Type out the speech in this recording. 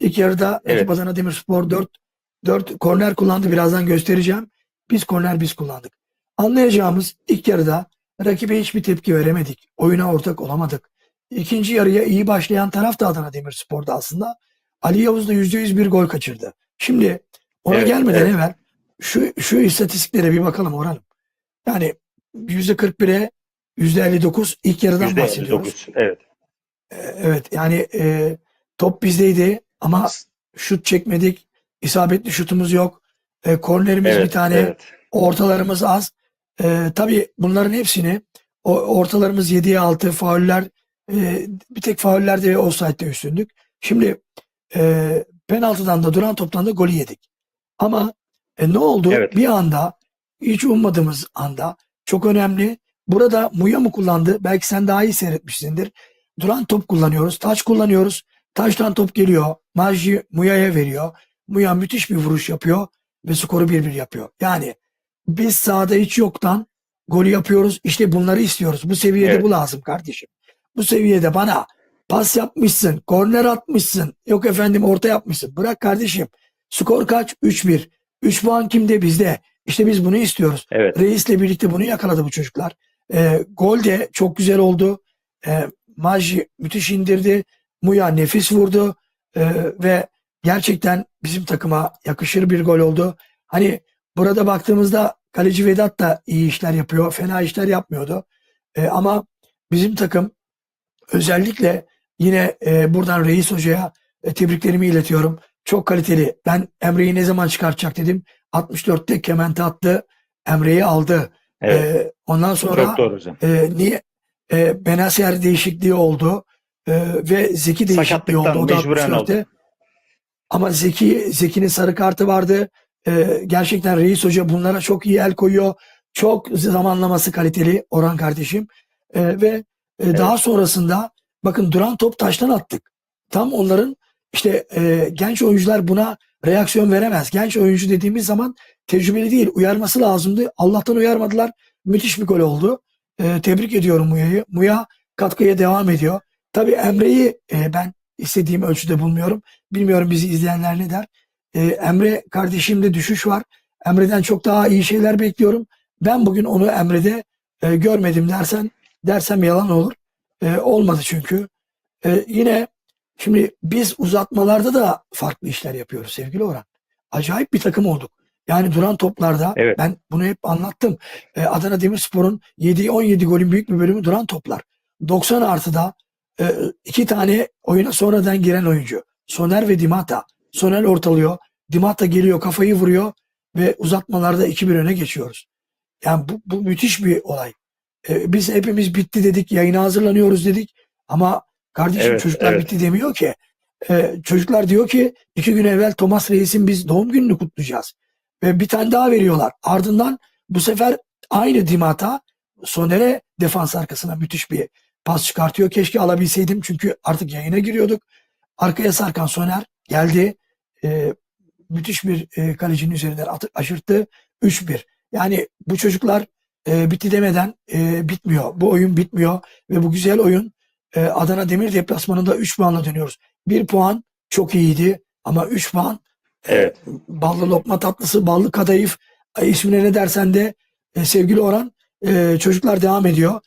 İlk yarıda Evet. Adana Demirspor 4 4 korner kullandı. Birazdan göstereceğim. Biz korner biz kullandık. Anlayacağımız ilk yarıda rakibe hiçbir tepki veremedik. Oyuna ortak olamadık. İkinci yarıya iyi başlayan taraf da Adana Demirspor'da aslında. Ali Yavuz da %100 bir gol kaçırdı. Şimdi ona Evet, gelmeden evet. evvel şu, şu istatistiklere bir bakalım Orhan'ım. Yani %41'e %59 ilk yarıdan bahsediyoruz. %59. Evet. Ee, Evet yani e, top bizdeydi ama şut çekmedik. İsabetli şutumuz yok. E, kornerimiz Evet. bir tane. Evet. Ortalarımız az. E, tabii bunların hepsini o, ortalarımız 7'ye 6 fauller e, bir tek faullerde ve offside'de üstündük. Şimdi e, penaltıdan da duran toptan da golü yedik. Ama e, ne oldu? Evet. Bir anda hiç ummadığımız anda çok önemli. Burada Muya mı kullandı? Belki sen daha iyi seyretmişsindir. Duran top kullanıyoruz. Taç kullanıyoruz. Taçtan top geliyor. Maji Muya'ya veriyor. Muya müthiş bir vuruş yapıyor ve skoru 1-1 yapıyor. Yani biz sahada hiç yoktan golü yapıyoruz. İşte bunları istiyoruz. Bu seviyede Evet. bu lazım kardeşim. Bu seviyede bana pas yapmışsın, korner atmışsın, yok efendim orta yapmışsın. Bırak kardeşim. Skor kaç? 3-1. 3 puan kimde? Bizde. İşte biz bunu istiyoruz. Evet. Reis'le birlikte bunu yakaladı bu çocuklar. Ee, gol de çok güzel oldu. Ee, Maji müthiş indirdi. Muya nefis vurdu. Ee, ve gerçekten bizim takıma yakışır bir gol oldu. Hani burada baktığımızda kaleci Vedat da iyi işler yapıyor. Fena işler yapmıyordu. Ee, ama bizim takım özellikle yine e, buradan Reis Hoca'ya e, tebriklerimi iletiyorum. Çok kaliteli. Ben Emre'yi ne zaman çıkartacak dedim. 64'te kemente attı. Emre'yi aldı. Evet. Ee, ondan sonra Çok doğru hocam. e, niye e, Benacer değişikliği oldu e, ve Zeki değişikliği oldu. Sakatlıktan O da mecburen 64'te. oldu. Ama Zeki Zeki'nin sarı kartı vardı. E, gerçekten Reis Hoca bunlara çok iyi el koyuyor. Çok zamanlaması kaliteli Orhan kardeşim. E, ve e, daha sonrasında bakın duran top taştan attık. Tam onların işte e, genç oyuncular buna reaksiyon veremez. Genç oyuncu dediğimiz zaman tecrübeli değil. Uyarması lazımdı. Allah'tan uyarmadılar. Müthiş bir gol oldu. E, tebrik ediyorum Muya'yı. Muya katkıya devam ediyor. Tabii Emre'yi e, ben istediğim ölçüde bulmuyorum. Bilmiyorum bizi izleyenler ne der. E, Emre kardeşimde düşüş var. Emre'den çok daha iyi şeyler bekliyorum. Ben bugün onu Emre'de e, görmedim dersen dersem yalan olur. E, olmadı çünkü. E, yine şimdi biz uzatmalarda da farklı işler yapıyoruz sevgili Orhan. Acayip bir takım olduk. Yani duran toplarda Evet. ben bunu hep anlattım. E, Adana Demirspor'un 7-17 golün büyük bir bölümü duran toplar. 90 artıda e, iki tane oyuna sonradan giren oyuncu. Soner ve Dimata. Soner ortalıyor. Dimata geliyor kafayı vuruyor ve uzatmalarda 2-1 öne geçiyoruz. Yani bu, bu müthiş bir olay. E, biz hepimiz bitti dedik, yayına hazırlanıyoruz dedik. Ama kardeşim Evet, çocuklar evet. bitti demiyor ki. E, çocuklar diyor ki iki gün evvel Thomas Reis'in biz doğum gününü kutlayacağız. Ve bir tane daha veriyorlar. Ardından bu sefer aynı Dimata Soner'e defans arkasına müthiş bir pas çıkartıyor. Keşke alabilseydim çünkü artık yayına giriyorduk. Arkaya sarkan Soner geldi. E, müthiş bir e, kalecinin üzerinden atı, aşırttı. 3-1. Yani bu çocuklar e, bitti demeden e, bitmiyor. Bu oyun bitmiyor ve bu güzel oyun e, Adana Demir deplasmanında 3 puanla dönüyoruz. 1 puan çok iyiydi ama 3 puan e, Evet. ballı lokma tatlısı, ballı kadayıf e, ismine ne dersen de e, sevgili Orhan e, çocuklar devam ediyor.